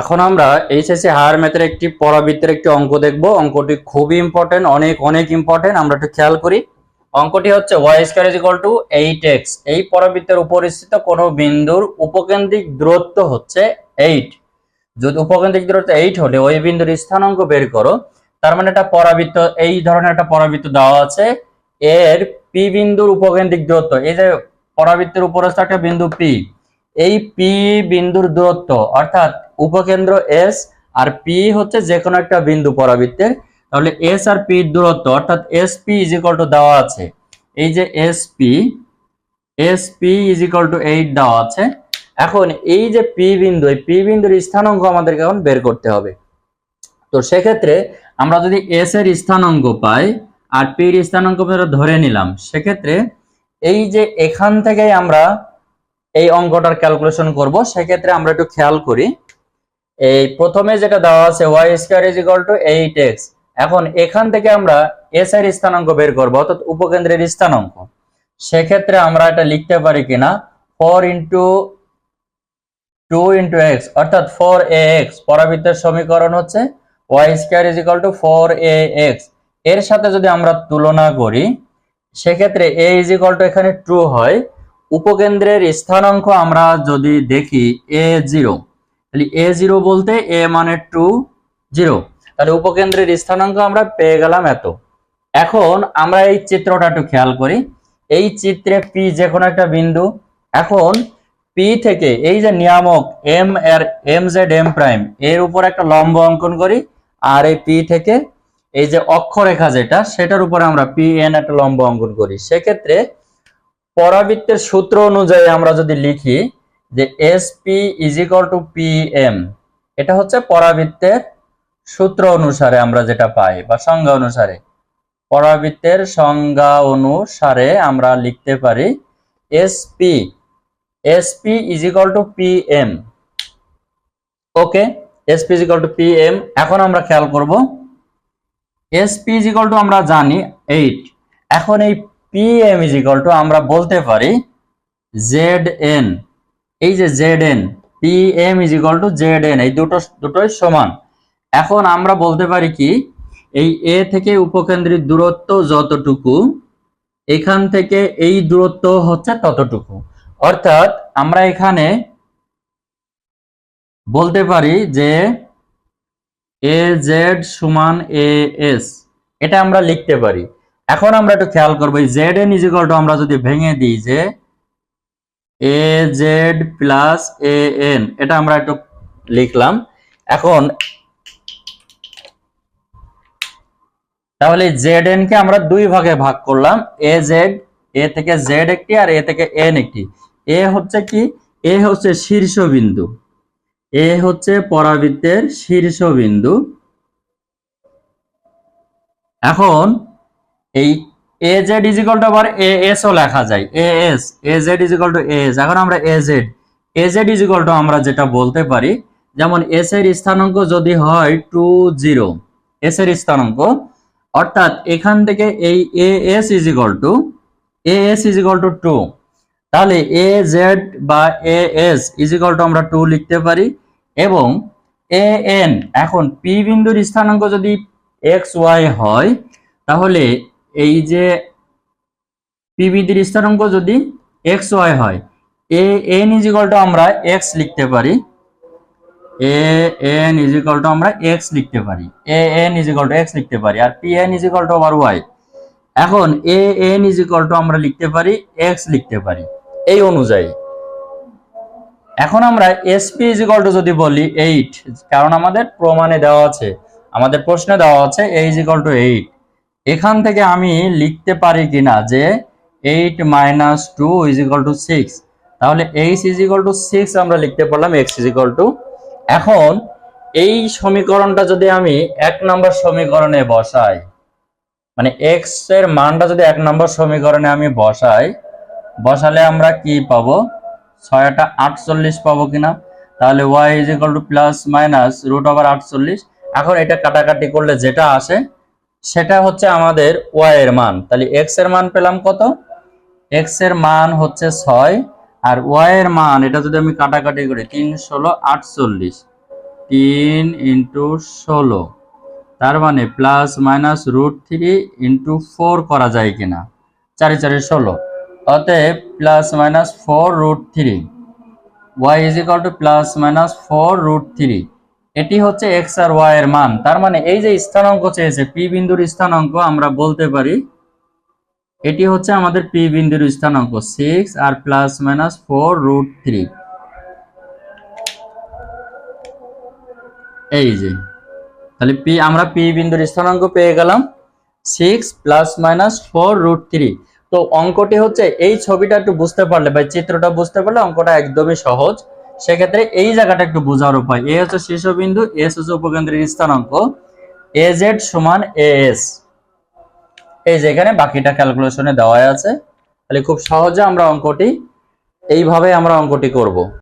এখন আমরা HSC higher ম্যাথের একটি পরাবৃত্তের একটি অঙ্ক দেখব। অঙ্কটি খুবই ইম্পর্টেন্ট অনেক অনেক ইম্পর্টেন্ট আমরা একটু খেয়াল করি। অঙ্কটি হচ্ছে y square equal to eight x এই পরাবৃত্তের উপরিস্থিত কোনো বিন্দুর উপকেন্দ্রিক দূরত্ব হচ্ছে এইট যদি উপকেন্দ্রিক দূরত্ব এইট হলে ওই বিন্দুর স্থানাঙ্ক বের করো, তার মানে একটা পরাবৃত্ত, এই ধরনের একটা পরাবৃত্ত দেওয়া আছে। এর পি বিন্দুর উপকেন্দ্রিক দূরত্ব, এই যে পরাবৃত্তের উপরস্থ একটা বিন্দু পি এই পি বিন্দুর দূরত্ব, অর্থাৎ উপকেন্দ্র এস আর পি হচ্ছে যে কোনো একটা বিন্দু পরাবৃত্তের। তাহলে এস আর পির দূরত্ব, অর্থাৎ S P is equal to দেওয়া আছে, এই যে S P S P is equal to eight দেওয়া আছে। এখন এই যে পি বিন্দু, এই পি বিন্দুর স্থানাঙ্ক আমাদেরকে এখন বের করতে হবে। তো সেক্ষেত্রে আমরা যদি এস এর স্থানাঙ্ক পাই আর পির স্থানাঙ্ক ধরে নিলাম, সেক্ষেত্রে এই যে এখান থেকেই আমরা এই অঙ্কটার ক্যালকুলেশন করব, সেক্ষেত্রে আমরা একটু খেয়াল করি। এই প্রথমে যেটা দেওয়া আছে y square is equal to eight x এখন এখান থেকে আমরা এস এর স্থানাঙ্ক বের করব, অর্থাৎ উপকেন্দ্রের স্থানাঙ্ক। সেক্ষেত্রে আমরা এটা লিখতে পারি কিনা? Four into two into x অর্থাৎ ফোর এ এক্স পরাবৃত্তের সমীকরণ হচ্ছে y square is equal to four a এক্সের সাথে যদি আমরা তুলনা করি, সেক্ষেত্রে এ ইজ ইকাল টু এখানে টু হয়। উপকেন্দ্রের স্থানাঙ্ক আমরা যদি দেখি এ জিরো তাহলে এ জিরো বলতে এ মানে টু জিরো তাহলে উপকেন্দ্রের স্থানাঙ্ক আমরা পেয়ে গেলাম এত। এখন আমরা এই চিত্রটা একটু খেয়াল করি। এই চিত্রে পি যে কোনো একটা বিন্দু। এখন পি থেকে এই যে নিয়ামক এম এর এম জেড এম প্রাইম এর উপর একটা লম্ব অঙ্কন করি। আর এই পি থেকে এই যে অক্ষরেখা যেটা, সেটার উপরে আমরা পি এন একটা লম্ব অঙ্কন করি। সেক্ষেত্রে পরাবৃত্তের সূত্র অনুযায়ী আমরা যদি লিখি যে S P is equal to P M এটা হচ্ছে পরাবৃত্তের সূত্র অনুসারে আমরা যেটা পাই বা সংজ্ঞা অনুসারে। পরাবৃত্তের সংজ্ঞা অনুসারে আমরা লিখতে পারি S P S P is equal to P M okay S P is equal to P M এখন আমরা খেয়াল করব S P is equal to আমরা জানি এইট এখন এই P M is equal to আমরা বলতে পারি জেড এন এই যে Z N P M is equal to Z N এই দুটো, দুটোই সমান। এখন আমরা বলতে পারি কি, এই এ থেকে উপকেন্দ্রিক দূরত্ব যতটুকু, এখান থেকে এই দূরত্ব হচ্ছে ততটুকু। অর্থাৎ আমরা এখানে বলতে পারি যে এ জেড সমান এ এস এটা আমরা লিখতে পারি। এখন আমরা একটু খেয়াল করব জেড এন ইজিকাল টু আমরা যদি ভেঙে দিই যে A Z plus A N এটা আমরা একটু লিখলাম। এখন তাহলে জেড এন কে আমরা দুই ভাগে ভাগ করলাম। এ জেড এ থেকে জেড একটি আর এ থেকে এন একটি। এ হচ্ছে কি? এ হচ্ছে শীর্ষবিন্দু। এ হচ্ছে পরাবৃত্তের শীর্ষবিন্দু। এখন এই এ জেড ইজিকাল টু আবার এ ও লেখা যায়। A S A Z equal to S এখন আমরা A Z A Z two আমরা যেটা বলতে পারি, যেমন এস এর স্থানাঙ্ক যদি হয় টু জিরো এস এর স্থানাঙ্ক, অর্থাৎ এখান থেকে এই A S equal to A S two two তাহলে এ জেড বা এ এস ইজিকাল টু আমরা টু লিখতে পারি, এবং এ এন এখন পি বিন্দুর স্থানাঙ্ক যদি এক্স ওয়াই হয়, তাহলে এই যে পি বিন্দুর স্থানাঙ্ক যদি এক্স ওয়াই হয় এ এন ইজিকাল টু আমরা এক্স লিখতে পারি। এ এন ইজিকাল টু আমরা এক্স লিখতে পারি। A N equal to X লিখতে পারি। আর পি এন ইজিকাল টু আবার ওয়াই এখন এ এন ইজিকাল টু আমরা লিখতে পারি এক্স লিখতে পারি। এই অনুযায়ী। এখন আমরা এসপি ইজিকাল টু যদি বলি এইট কারণ আমাদের প্রমাণে দেওয়া আছে। আমাদের প্রশ্নে দেওয়া আছে এ ইজিকাল টু এইট এখান থেকে আমি লিখতে পারি কিনা যে eight minus two equal to six. তাহলে এইচ ইজিকাল টু সিক্স আমরা লিখতে পারলাম, এক্স ইজিকাল টু। এখন এই সমীকরণটা যদি আমি এক নম্বর সমীকরণে বসাই মানে এক্সের মানটা যদি এক নম্বর সমীকরণে আমি বসাই, বসালে আমরা কি পাবো? ছয়টা আটচল্লিশ পাবো কিনা? তাহলে Y is equal to plus minus root over আটচল্লিশ। এখন এটা কাটাকাটি করলে যেটা আসে সেটা হচ্ছে আমাদের ওয়াই এর মান। তাহলে এক্সের মান পেলাম কত? এক্সের মান হচ্ছে ছয়, আর ওয়াই এর মান, এটা যদি আমি কাটাকাটি করি, তিন ষোলো, আটচল্লিশ। তিন ইন্টু ষোলো। তার মানে plus minus root three into four করা যায় কিনা? চারি চারি ষোলো। অতএব plus minus four root three Y is equal to plus minus four root three এটি হচ্ছে এক্স আর ওয়াই এর মান। তার মানে এই যে স্থানাঙ্ক চেয়েছে পি বিন্দুর স্থানাঙ্ক আমরা বলতে পারি, এটি হচ্ছে আমাদের পি বিন্দুর স্থানাঙ্ক সিক্স আর plus minus four root three এই যে, তাহলে পি আমরা পি বিন্দুর স্থানাঙ্ক পেয়ে গেলাম six plus minus four root three তো অঙ্কটি হচ্ছে, এই ছবিটা একটু বুঝতে পারলে বা চিত্রটা বুঝতে পারলে অঙ্কটা একদমই সহজ। সেক্ষেত্রে এই জায়গাটা একটু বোঝার উপায়। এ হচ্ছে শীর্ষবিন্দু এস হচ্ছে উপকেন্দ্রের স্থানাঙ্ক, এ জেড সমান এ এস। এই যেখানে বাকিটা ক্যালকুলেশনে দেওয়া আছে। তাহলে খুব সহজে আমরা অঙ্কটি, এইভাবে আমরা অঙ্কটি করব।